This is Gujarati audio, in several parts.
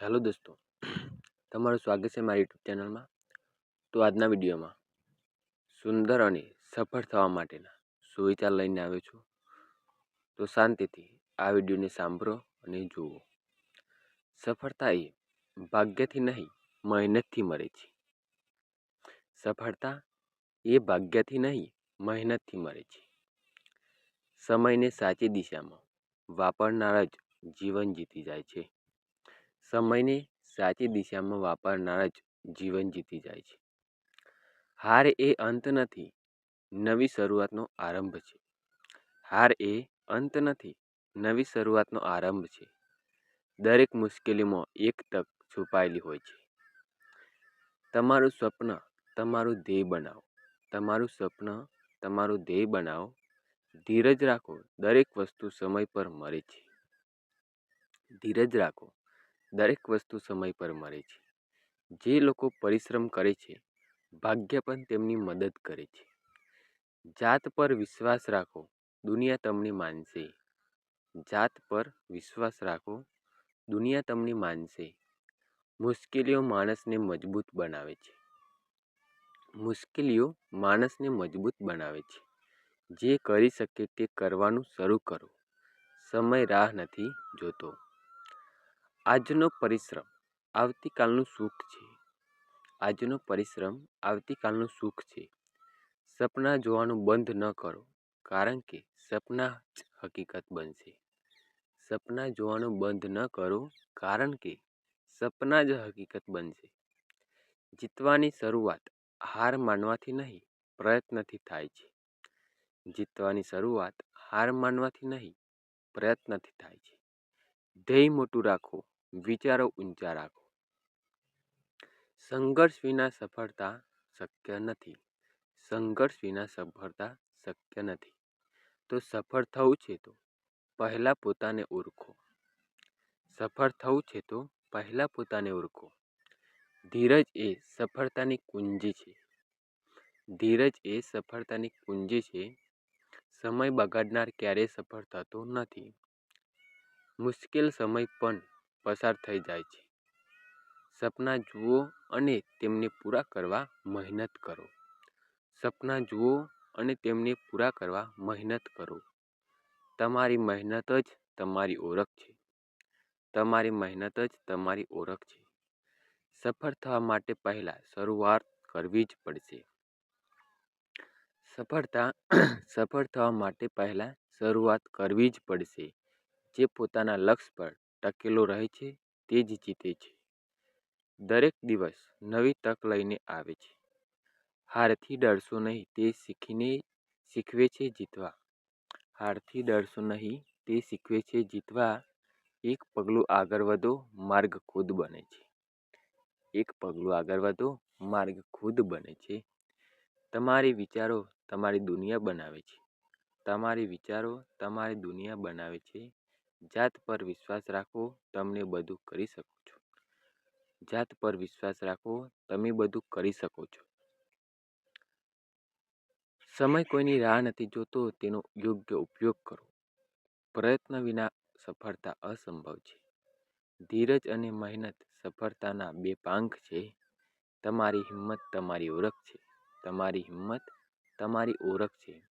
હેલો દોસ્તો. તમારું સ્વાગત છે મારી યુટ્યુબ ચેનલમાં. તો આજના વિડીયોમાં સુંદર અને સફળ થવા માટેના સુવિચાર લઈને આવ્યો છું. તો શાંતિથી આ વિડીયોને સાંભળો અને જુઓ. સફળતા એ ભાગ્યથી નહીં, મહેનતથી મળે છે. સફળતા એ ભાગ્યથી નહીં, મહેનતથી મળે છે. સમયને સાચી દિશામાં વાપરનાર જ જીવન જીતી જાય છે. સમયને સાચી દિશામાં વાપરનાર જ જીવન જીતી જાય છે. હાર એ અંત નથી, નવી શરૂઆતનો આરંભ છે. હાર એ અંત નથી, નવી શરૂઆતનો આરંભ છે. દરેક મુશ્કેલીમાં એક તક છુપાયેલી હોય છે. તમારું સ્વપ્ન, તમારું ધ્યેય બનાવો. તમારું સ્વપ્ન, તમારું ધ્યેય બનાવો. ધીરજ રાખો, દરેક વસ્તુ સમય પર મળે છે. ધીરજ રાખો. દરેક વસ્તુ સમય પર મળે છે. જે લોકો પરિશ્રમ કરે છે, ભાગ્ય પણ તેમની મદદ કરે છે. જાત પર વિશ્વાસ રાખો, દુનિયા તમને માનશે. જાત પર વિશ્વાસ રાખો, દુનિયા તમને માનશે. મુશ્કેલીઓ માણસને મજબૂત બનાવે છે. મુશ્કેલીઓ માણસને મજબૂત બનાવે છે. જે કરી શકે તે કરવાનું શરૂ કરો. સમય રાહ નથી જોતો. આજનો પરિશ્રમ આવતીકાલનું સુખ છે. આજનો પરિશ્રમ આવતીકાલનું સુખ છે. સપના જોવાનું બંધ ન કરો, કારણ કે સપના જ હકીકત બનશે. સપના જોવાનું બંધ ન કરો, કારણ કે સપના જ હકીકત બનશે. જીતવાની શરૂઆત હાર માનવાથી નહીં, પ્રયત્નથી થાય છે. જીતવાની શરૂઆત હાર માનવાથી નહીં, પ્રયત્નથી થાય છે. ધ્યેય મોટું રાખો વિચારો ઊંચા રાખો. સંઘર્ષ વિના સફળતા શક્ય નથી. સંઘર્ષ વિના સફળતા શક્ય નથી. તો સફળ થવું છે તો પહેલાં પોતાને ઓળખો. સફળ થવું છે તો પહેલાં પોતાને ઓળખો. ધીરજ એ સફળતાની કુંજી છે. ધીરજ એ સફળતાની કુંજી છે. સમય બગાડનાર ક્યારેય સફળ થતો નથી. મુશ્કેલ સમય પણ પસાર થઈ જાય છે. સપના જુઓ અને તેમને પૂરા કરવા મહેનત કરો. સપના જુઓ અને તેમને પૂરા કરવા મહેનત કરો. તમારી મહેનત જ તમારી ઓળખ છે. તમારી મહેનત જ તમારી ઓળખ છે. સફળ થવા માટે પહેલાં શરૂઆત કરવી જ પડશે. સફળતા, સફળ થવા માટે પહેલાં શરૂઆત કરવી જ પડશે. જે પોતાના લક્ષ્ય પર ટકેલો રહે છે, તે જ જીતે છે. દરેક દિવસ નવી તક લઈને આવે છે. હારથી ડરશો નહીં, તે શીખીને શીખવે છે જીતવા. હારથી ડરશો નહીં, તે શીખવે છે જીતવા. એક પગલું આગળ વધો, માર્ગ ખુદ બને છે. એક પગલું આગળ વધો, માર્ગ ખુદ બને છે. તમારી વિચારો તમારી દુનિયા બનાવે છે. તમારી વિચારો તમારી દુનિયા બનાવે છે. જાત પર વિશ્વાસ રાખો તમને બધું કરી શકો છો. જાત પર વિશ્વાસ રાખો તમે બધું કરી શકો છો. સમય કોઈની રાહ નથી જોતો, તેનો યોગ્ય ઉપયોગ કરો. પ્રયત્ન વિના સફળતા અસંભવ છે. ધીરજ અને મહેનત સફળતાના બે પાંખ છે. તમારી હિંમત તમારી ઓળખ છે. તમારી હિંમત તમારી ઓળખ છે.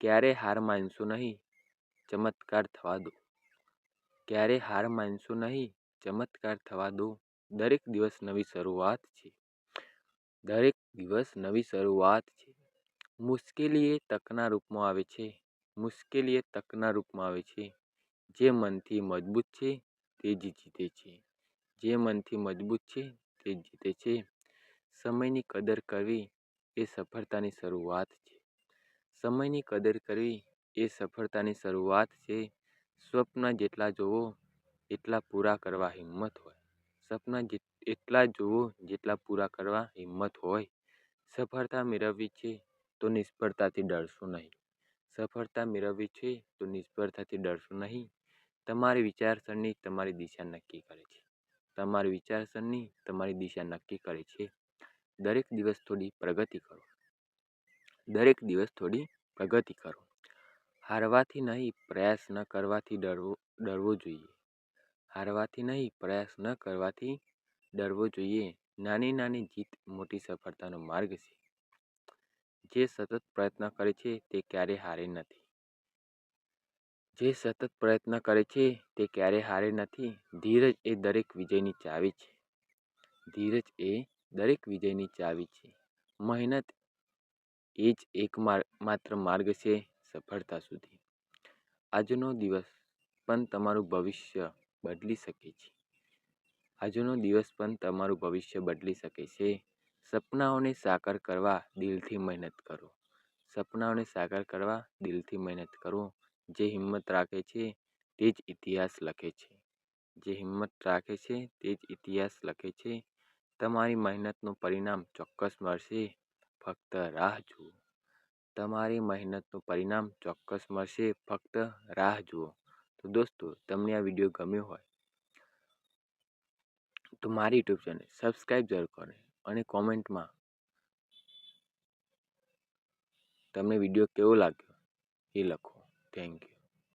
ક્યારે હાર માનશો નહીં? ચમત્કાર થવા દો. ક્યારે હાર માનશો નહીં? ચમત્કાર થવા દો. દરેક દિવસ નવી શરૂઆત છે. દરેક દિવસ નવી શરૂઆત છે. મુશ્કેલી એ તકના રૂપમાં આવે છે. મુશ્કેલી એ તકના રૂપમાં આવે છે. જે મનથી મજબૂત છે, તે જ જીતે છે. જે મનથી મજબૂત છે, તે જ જીતે છે. સમયની કદર કરવી એ સફળતાની શરૂઆત છે. સમયની કદર કરવી એ સફળતાની શરૂઆત છે. સ્વપ્ન જેટલા જોવો, એટલા પૂરા કરવા હિંમત હોય. સપના એટલા જુઓ જેટલા પૂરા કરવા હિંમત હોય. સફળતા મેળવવી છે તો નિષ્ફળતાથી ડરશો નહીં. સફળતા મેળવવી છે તો નિષ્ફળતાથી ડરશો નહીં. તમારી વિચારસરણી તમારી દિશા નક્કી કરે છે. તમારી વિચારસરણી તમારી દિશા નક્કી કરે છે. દરેક દિવસ થોડી પ્રગતિ કરો. દરેક દિવસ થોડી પ્રગતિ કરો. હારવાથી નહીં, પ્રયાસ ન કરવાથી ડરવો ડરવો જોઈએ. હારવાથી નહીં, પ્રયાસ ન કરવાથી ડરવો જોઈએ. નાની નાની જીત મોટી સફળતાનો માર્ગ છે. જે સતત પ્રયત્ન કરે છે તે ક્યારેય હારે નથી. જે સતત પ્રયત્ન કરે છે તે ક્યારેય હારે નથી. ધીરજ એ દરેક વિજયની ચાવી છે. ધીરજ એ દરેક વિજયની ચાવી છે. મહેનત એ જ એક માત્ર માર્ગ છે સફળતા સુધી. આજનો દિવસ પણ તમારું ભવિષ્ય બદલી શકે છે. આજનો દિવસ પણ તમારું ભવિષ્ય બદલી શકે છે. સપનાઓને સાકાર કરવા દિલથી મહેનત કરો. સપનાઓને સાકાર કરવા દિલથી મહેનત કરો. જે હિંમત રાખે છે તે જ ઇતિહાસ લખે છે. જે હિંમત રાખે છે તે જ ઇતિહાસ લખે છે. તમારી મહેનતનું પરિણામ ચોક્કસ મળશે. ફક્ત રાહ જુઓ. તમારી મહેનતનું પરિણામ ચોક્કસ મળશે. ફક્ત રાહ જુઓ. તો દોસ્તો, તમને આ વીડિયો ગમ્યો હોય તો મારી યુટ્યુબ ચેનલ સબસ્ક્રાઈબ જરૂર કરો અને કોમેન્ટમાં તમને વીડિયો કેવો લાગ્યો એ લખો. Thank you.